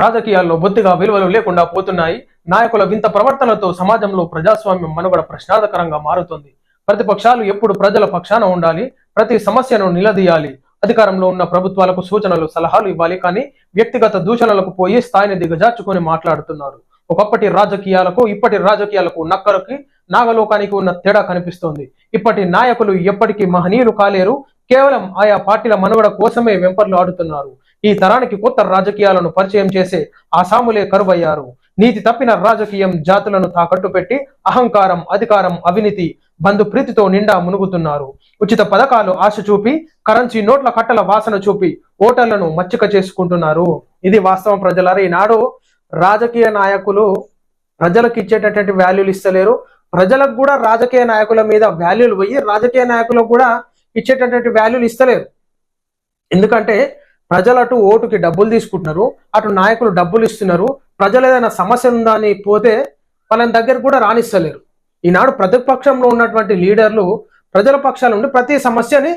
రాజకీయాల్లో బొత్తిగా విలువలు లేకుండా పోతున్నాయి. నాయకుల వింత ప్రవర్తనతో సమాజంలో ప్రజాస్వామ్యం మనుగడ ప్రశ్నార్థకరంగా మారుతుంది. ప్రతిపక్షాలు ఎప్పుడు ప్రజల పక్షాన ఉండాలి ప్రతి సమస్యను నిలదీయాలి. అధికారంలో ఉన్న ప్రభుత్వాలకు సూచనలు సలహాలు ఇవ్వాలి కానీ వ్యక్తిగత దూషణలకు పోయి స్థాయిని దిగజార్చుకొని మాట్లాడుతున్నారు. ఒకప్పటి రాజకీయాలకు ఇప్పటి రాజకీయాలకు నక్కరకి నాగలోకానికి ఉన్న తేడా కనిపిస్తోంది. ఇప్పటి నాయకులు ఎప్పటికీ మహనీయులు కాలేరు కేవలం ఆయా పార్టీల మనుగడ కోసమే వెంపర్లు ఆడుతున్నారు. ఈ తరానికి కొత్త రాజకీయాలను పరిచయం చేసే ఆసాములే కరువయ్యారు. నీతి తప్పిన రాజకీయం జాతులను తాకట్టు పెట్టి అహంకారం అధికారం అవినీతి బంధు ప్రీతితో నిండా మునుగుతున్నారు. ఉచిత పథకాలు ఆశ చూపి కరెన్సీ నోట్ల కట్టల వాసన చూపి ఓటర్లను మచ్చిక చేసుకుంటున్నారు. ఇది వాస్తవం ప్రజలారా ఈనాడు రాజకీయ నాయకులు ప్రజలకు ఇచ్చేటటువంటి వాల్యూలు ఇస్తలేరు. ప్రజలకు కూడా రాజకీయ నాయకుల మీద వాల్యూలు పోయి రాజకీయ నాయకులకు కూడా ఇచ్చేటటువంటి వాల్యూలు ఇస్తలేరు. ఎందుకంటే ప్రజలు అటు ఓటుకి డబ్బులు తీసుకుంటున్నారు అటు నాయకులు డబ్బులు ఇస్తున్నారు ప్రజలు ఏదైనా సమస్య ఉందా అని పోతే వాళ్ళని దగ్గర కూడా రాణిస్తలేరు ఈనాడు ప్రతిపక్షంలో ఉన్నటువంటి లీడర్లు ప్రజల పక్షాల నుండి ప్రతి సమస్యని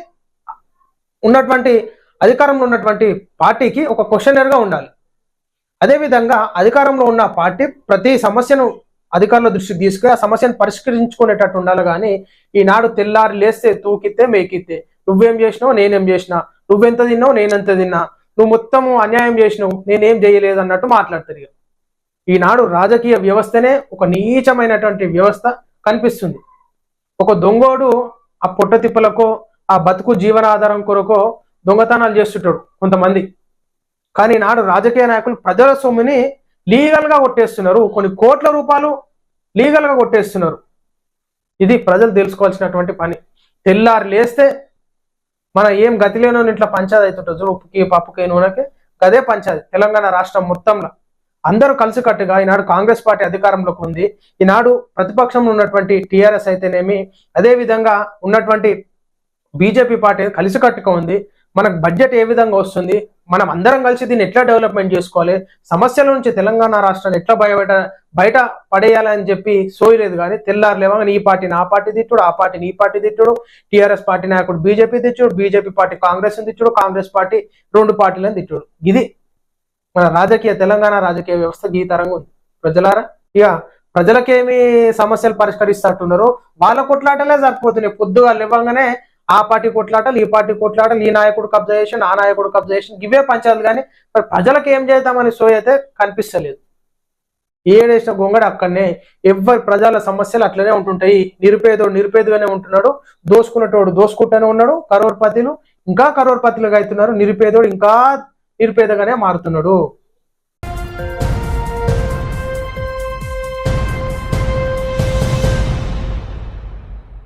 ఉన్నటువంటి అధికారంలో ఉన్నటువంటి పార్టీకి ఒక క్వశ్చనర్గా ఉండాలి. అదేవిధంగా అధికారంలో ఉన్న పార్టీ ప్రతి సమస్యను అధికారుల దృష్టికి తీసుకుని ఆ సమస్యను పరిష్కరించుకునేటట్టు ఉండాలి కానీ ఈనాడు తెల్లారి లేస్తే తూకితే మేకితే. నువ్వేం చేసినావు నేనేం చేసినా. నువ్వెంత తిన్నావు నేనెంత తిన్నా. నువ్వు మొత్తము అన్యాయం చేసినావు నేనేం చేయలేదు అన్నట్టు మాట్లాడతారు ఇక. ఈనాడు రాజకీయ వ్యవస్థనే ఒక నీచమైనటువంటి వ్యవస్థ కనిపిస్తుంది. ఒక దొంగోడు ఆ పొట్టతిప్పలకో ఆ బతుకు జీవనాధారం కొరకో దొంగతనాలు చేస్తుంటాడు కొంతమంది. కానీ నాడు రాజకీయ నాయకులు ప్రజల సొమ్ముని లీగల్గా కొట్టేస్తున్నారు. కొన్ని కోట్ల రూపాయలు లీగల్గా కొట్టేస్తున్నారు. ఇది ప్రజలు తెలుసుకోవాల్సినటువంటి పని. తెల్లారి లేస్తే మన ఏం గతి లేనో ఇట్లా పంచాయతీ అవుతుంటుంది చూడు ఉప్పుకి పప్పుకి నూనెకి. అదే పంచాయతీ. తెలంగాణ రాష్ట్రం మొత్తంలో. అందరూ కలిసికట్టుగా ఈనాడు కాంగ్రెస్ పార్టీ అధికారంలోకి ఉంది. ఈనాడు ప్రతిపక్షంలో ఉన్నటువంటి టీఆర్ఎస్ అయితేనేమి అదే విధంగా ఉన్నటువంటి బీజేపీ పార్టీ కలిసికట్టుగా ఉంది. మనకు బడ్జెట్ ఏ విధంగా వస్తుంది? మనం అందరం కలిసి దీన్ని ఎట్లా డెవలప్మెంట్ చేసుకోవాలి? సమస్యల నుంచి తెలంగాణ రాష్ట్రాన్ని ఎట్లా బయట బయట పడేయాలని చెప్పి సోయలేదు కానీ తెల్లారు లేవగానే ఈ పార్టీని ఆ పార్టీ తిట్టుడు ఆ పార్టీని ఈ పార్టీ తిట్టుడు టీఆర్ఎస్ పార్టీ నాయకుడు బీజేపీ తిట్టుడు బీజేపీ పార్టీ కాంగ్రెస్ తిట్టుడు కాంగ్రెస్ పార్టీ రెండు పార్టీలను తిట్టుడు. ఇది మన రాజకీయ తెలంగాణ రాజకీయ వ్యవస్థ ఈ తరంగా ఉంది. ప్రజలారా ఇక ప్రజలకేమి సమస్యలు పరిష్కరిస్తట్టున్నారు వాళ్ళ కొట్లాటలే సరిపోతున్నాయి. పొద్దుగా లేవగానే ఆ పార్టీ కొట్లాటలు ఈ పార్టీ కొట్లాటలు ఈ నాయకుడు కబ్జా చేసి ఆ నాయకుడు కబ్జా చేసి ఇవే పంచాలి కానీ మరి ప్రజలకు ఏం చేద్దామని సోయి అయితే కనిపిస్తలేదు. ఏడేసిన గొంగడు అక్కడనే ఎవరి ప్రజల సమస్యలు అట్లనే ఉంటుంటాయి. నిరుపేదోడు నిరుపేదగానే ఉంటున్నాడు దోసుకున్నటోడు దోసుకుంటూనే ఉన్నాడు కరోర్పతిలు ఇంకా కరోర్పతిలుగా అవుతున్నారు నిరుపేదోడు ఇంకా నిరుపేదగానే మారుతున్నాడు.